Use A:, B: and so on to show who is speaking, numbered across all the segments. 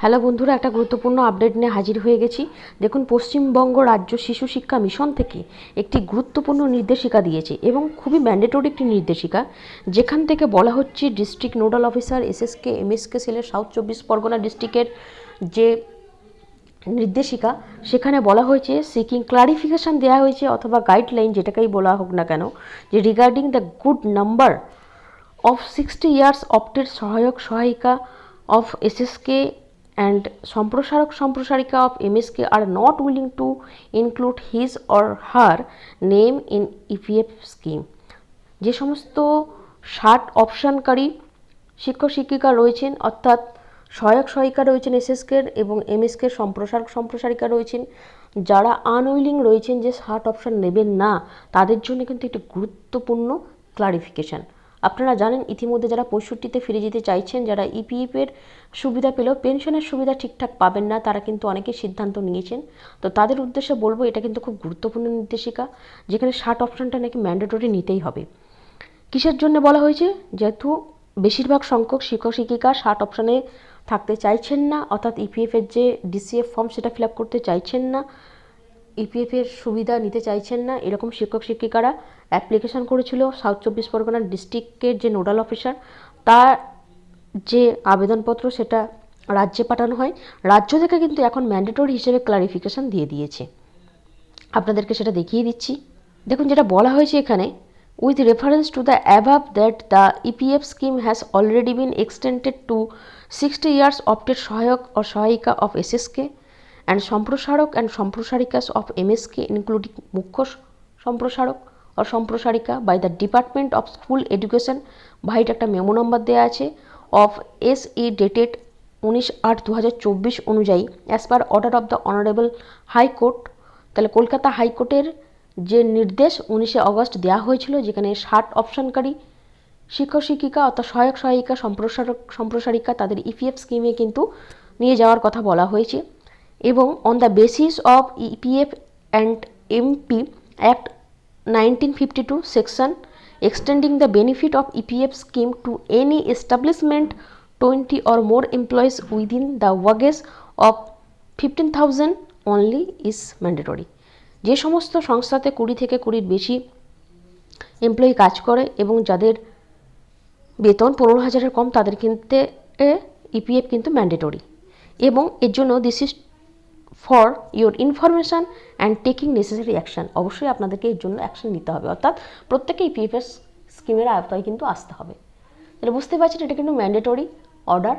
A: Hello বন্ধুরা, একটা গুরুত্বপূর্ণ আপডেট নিয়ে হাজির হয়ে গেছি। দেখুন, পশ্চিমবঙ্গ রাজ্য শিশু শিক্ষা মিশন থেকে একটি গুরুত্বপূর্ণ নির্দেশিকা দিয়েছে এবং খুবই ম্যান্ডেটরি একটি নির্দেশিকা। যেখান থেকে বলা হচ্ছে district nodal officer SSK MSK সেলের সাউথ চব্বিশ পরগনা ডিস্ট্রিক্টের যে নির্দেশিকা, সেখানে বলা হয়েছে সিকিং ক্লারিফিকেশন দেওয়া হয়েছে অথবা গাইডলাইন যেটাকেই বলা হোক না কেন, যে regarding the good number of 60 years opted সহায়ক সহায়িকা of SSK and সম্প্রসারক সম্প্রসারিকা of MSK are not willing to include his or her name in EPF scheme. যে সমস্ত ষাট অপশানকারী শিক্ষক শিক্ষিকা রয়েছেন, অর্থাৎ সহায়ক সহায়িকা রয়েছেন এসএসকের এবং এমএসকের সম্প্রসারক সম্প্রসারিকা রয়েছেন, যারা আনউইলিং রয়েছেন যে ষাট অপশান নেবেন না, তাদের জন্য কিন্তু একটি গুরুত্বপূর্ণ ক্লারিফিকেশান আপনারা জানেন ইতিমধ্যে যারা পঁয়ষট্টিতে ফিরে যেতে চাইছেন, যারা ইপিএফের সুবিধা পেলেও পেনশনের সুবিধা ঠিকঠাক পাবেন না, তারা কিন্তু অনেকে সিদ্ধান্ত নিয়েছেন। তো তাদের উদ্দেশ্যে বলব, এটা কিন্তু খুব গুরুত্বপূর্ণ নির্দেশিকা, যেখানে ষাট অপশানটা নাকি ম্যান্ডেটরি নিতেই হবে। কিসের জন্য বলা হয়েছে? যেহেতু বেশিরভাগ সংখ্যক শিক্ষক, শিক্ষিকা ষাট অপশানে থাকতে চাইছেন না, অর্থাৎ ইপিএফের যে ডিসিএফ ফর্ম সেটা ফিল করতে চাইছেন না ইপিএফের সুবিধা নিতে চাইছেন না, এরকম শিক্ষক শিক্ষিকারা। অ্যাপ্লিকেশন করেছিল সাউথ চব্বিশ পরগনার ডিস্ট্রিক্টের যে নোডাল অফিসার তার যে আবেদনপত্র সেটা রাজ্যে পাঠানো হয়। রাজ্য থেকে কিন্তু এখন ম্যান্ডেটরি হিসেবে ক্লারিফিকেশন দিয়ে দিয়েছে। আপনাদেরকে সেটা দেখিয়ে দিচ্ছি। দেখুন, যেটা বলা হয়েছে এখানে with reference to the above that the EPF scheme has already been extended to sixty years opted সহায়ক ও সহায়িকা of SSK and সম্প্রসারক and সম্প্রসারিকাস of MSK including মুখ্য সম্প্রসারক ও সম্প্রসারিকা by the department of school education vide একটা memo number দেওয়া আছে of S E dated উনিশ আট দু অনুযায়ী as per order of the honourable high court তাহলে কলকাতা হাইকোর্টের যে নির্দেশ উনিশে অগস্ট দেওয়া হয়েছিল, যেখানে ষাট অপশানকারী শিক্ষক, শিক্ষিকা অর্থাৎ সহায়ক, সহায়িকা, সম্প্রসারক, সম্প্রসারিকা তাদের ইপিএফ স্কিমে কিন্তু নিয়ে যাওয়ার কথা বলা হয়েছে। এবং on the basis of EPF and MP act nineteen fifty two section extending the benefit of EPF scheme to any establishment twenty or more employees within the wages of fifteen thousand only is mandatory যে সমস্ত সংস্থাতে কুড়ি থেকে কুড়ির বেশি employee কাজ করে এবং যাদের বেতন পনেরো হাজারের কম, তাদের কিনতে ইপিএফ কিন্তু ম্যান্ডেটরি এবং এর জন্য this is for your information and taking necessary action. অবশ্যই আপনাদেরকে এর জন্য অ্যাকশন নিতে হবে। অর্থাৎ প্রত্যেকে ইপিএফএস স্কিমের আয়তায় কিন্তু আসতে হবে। তাহলে বুঝতে পারছেন, এটা কিন্তু ম্যান্ডেটরি অর্ডার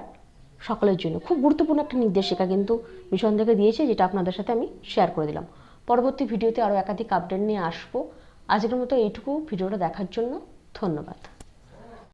A: সকলের জন্য। খুব গুরুত্বপূর্ণ একটা নির্দেশিকা কিন্তু মিশন থেকে দিয়েছে, যেটা আপনাদের সাথে আমি শেয়ার করে দিলাম। পরবর্তী ভিডিওতে আরও একাধিক আপডেট নিয়ে আসব। আজকের মতো এইটুকু। ভিডিওটা দেখার জন্য ধন্যবাদ।